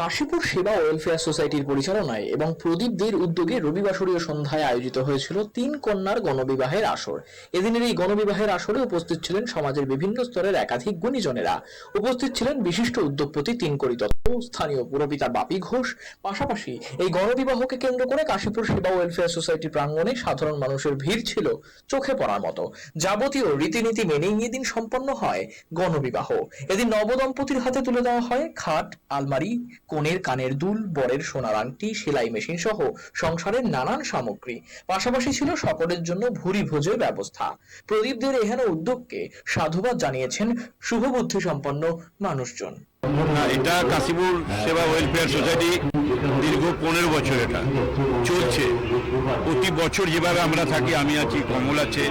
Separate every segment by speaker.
Speaker 1: কাশীপুর সেবা ওয়েলফেয়ার সোসাইটির পরিচালনায় এবং প্রদীপ দের উদ্যোগে রবিবাসরীয় সন্ধ্যায় আয়োজিত হয়েছিল তিন কন্যার গণবিবাহের আসর। এদিনের এই গণবিবাহের আসরে উপস্থিত ছিলেন সমাজের বিভিন্ন স্তরের একাধিক গুণীজনেরা। উপস্থিত ছিলেন বিশিষ্ট উদ্যোগপতি তিনকড়ি দত্ত, স্থানীয় পুরপিতা বাপি ঘোষ। পাশাপাশি এই গণবিবাহকে কেন্দ্র করে কাশীপুর সেবা ওয়েলফেয়ার সোসাইটি প্রাঙ্গণে সাধারণ মানুষের ভিড় ছিল চোখে পড়ার মতো। যাবতীয় রীতিনীতি মেনেই এদিন সম্পন্ন হয় গণবিবাহ। এদিন নবদম্পতির হাতে তুলে দেওয়া হয় খাট, আলমারি কনের কানের দুল, বরের সোনার আংটি, সেলাই মেশিন সহ সংসারের নানান সামগ্রী। পাশাপাশি ছিল সকলের জন্য ভুরি ভোজের ব্যবস্থা। প্রদীপদের এহেন উদ্যোগকে সাধুবাদ জানিয়েছেন শুভ সম্পন্ন মানুষজন
Speaker 2: এটা কাশীপুর সেবা ওয়েলফেয়ার সোসাইটি দীর্ঘ পনেরো বছর এটা। চলছে। প্রতি বছর যেভাবে আমরা থাকি, আমি আছি, কমল আছে,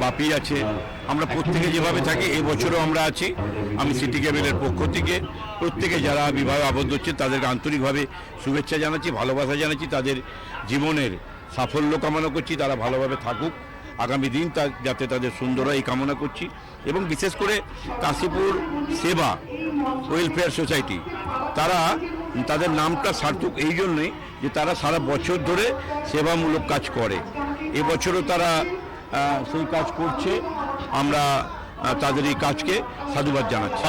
Speaker 2: বাপি আছে, আমরা প্রত্যেকে যেভাবে থাকি এবছরও আমরা আছি। আমি সিটি ক্যাবিনের পক্ষ থেকে প্রত্যেকে যারা বিবাহে আবদ্ধ হচ্ছে, তাদেরকে আন্তরিকভাবে শুভেচ্ছা জানাচ্ছি, ভালোবাসা জানাচ্ছি, তাদের জীবনের সাফল্য কামনা করছি, তারা ভালোভাবে থাকুক। আগামী দিন তা যাতে তাদের সুন্দর হয় এই কামনা করছি। এবং বিশেষ করে কাশীপুর সেবা ওয়েলফেয়ার সোসাইটি তারা তাদের নামটা সার্থক এই জন্যই যে তারা সারা বছর ধরে সেবামূলক কাজ করে। এবছরও তারা সেই কাজ করছে। আমরা তাদের এই কাজকে সাধুবাদ জানাচ্ছি।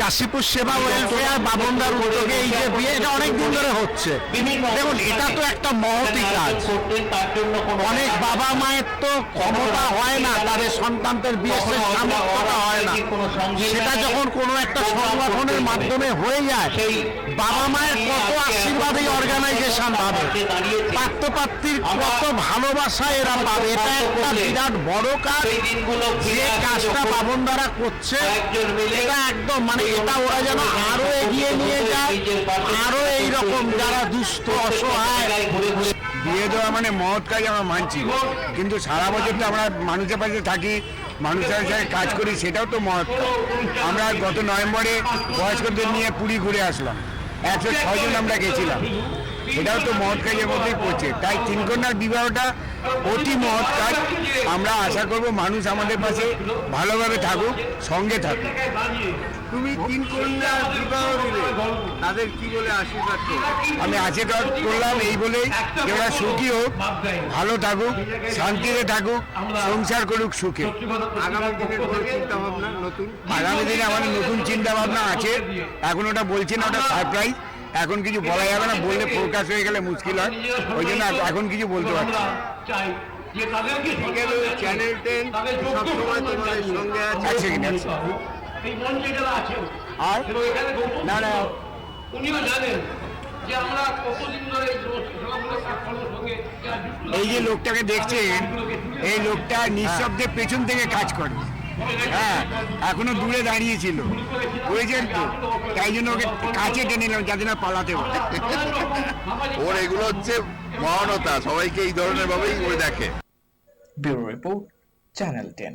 Speaker 3: কাশীপুর সেবা ওয়েলফেয়ার বাবনদার উদ্যোগে এই যে বিয়ে এটা অনেক দিন ধরে হচ্ছে। দেখুন এটা তো একটা মহতি কাজ। অনেক বাবা মায়ের তো ক্ষমতা হয় না তাদের সন্তানদের বিয়ে হয় না সেটা যখন কোনো একটা সংগঠনের মাধ্যমে হয়ে যায় বাবা মায়ের কত আশীর্বাদ এই অর্গানাইজেশন পাবে পাত্রপাত্রীর কত ভালোবাসা এরা পাবে এটা একটা বিরাট বড় কাজ। যে কাজটা বাবন দ্বারা করছে। এটা একদম মানে এটা ওরা যেন আরও এগিয়ে নিয়ে যায় আরও এইরকম যারা দুস্থ অসহায়।
Speaker 4: বিয়ে দেওয়া মানে মহৎ কাজ আমরা মানছি। কিন্তু সারা বছর তো আমরা মানুষের পাশে থাকি মানুষের সাথে কাজ করি সেটাও তো মহৎ। আমরা গত নভেম্বরে বয়স্কদের নিয়ে পুরী ঘুরে আসলাম। একশো ছজন আমরা গেছিলাম। এটাও তো মহৎ কাজের মধ্যেই পড়ছে। তাই তিনকন্যার বিবাহটা অতি মহৎ কাজ। আমরা আশা করব মানুষ আমাদের পাশে ভালোভাবে থাকুক সঙ্গে থাকুক। তুমি তিন কন্যার বিবাহ দিলে তাদের কি বলে আশীর্বাদ আমি আশীর্বাদ করলাম এই বলেই। যে ওরা সুখী হোক ভালো থাকুক শান্তিতে থাকুক সংসার করুক সুখে। আগামী দিনে চিন্তা ভাবনা নতুন? আগামী দিনে আমাদের নতুন চিন্তা ভাবনা আছে। এখন ওটা বলছি না ওটা সারপ্রাইজ এখন কিছু বলা যাবে না বললে প্রকাশ হয়ে গেলে মুশকিল হয়। ওই জন্য এখন কিছু বলতে পারছি চ্যানেল টেন সবসময় তোমাদের সঙ্গে আছে।
Speaker 5: এই মঞ্চে যারা আছেন
Speaker 4: আর? না, না।
Speaker 5: উনিও জানেন এই
Speaker 4: যে লোকটাকে দেখছেন এই লোকটা নিঃশব্দে পেছন থেকে কাজ করে। হ্যাঁ এখনও দূরে দাঁড়িয়েছিল বুঝেছেন তো। তাই জন্য ওকে কাছে টেনে নিলাম যাতে না পালাতে পারে।
Speaker 2: ওর এগুলো হচ্ছে মহানতা সবাইকে এই ধরনের ভাবেই ওই দেখে।
Speaker 1: Bureau report channel ten.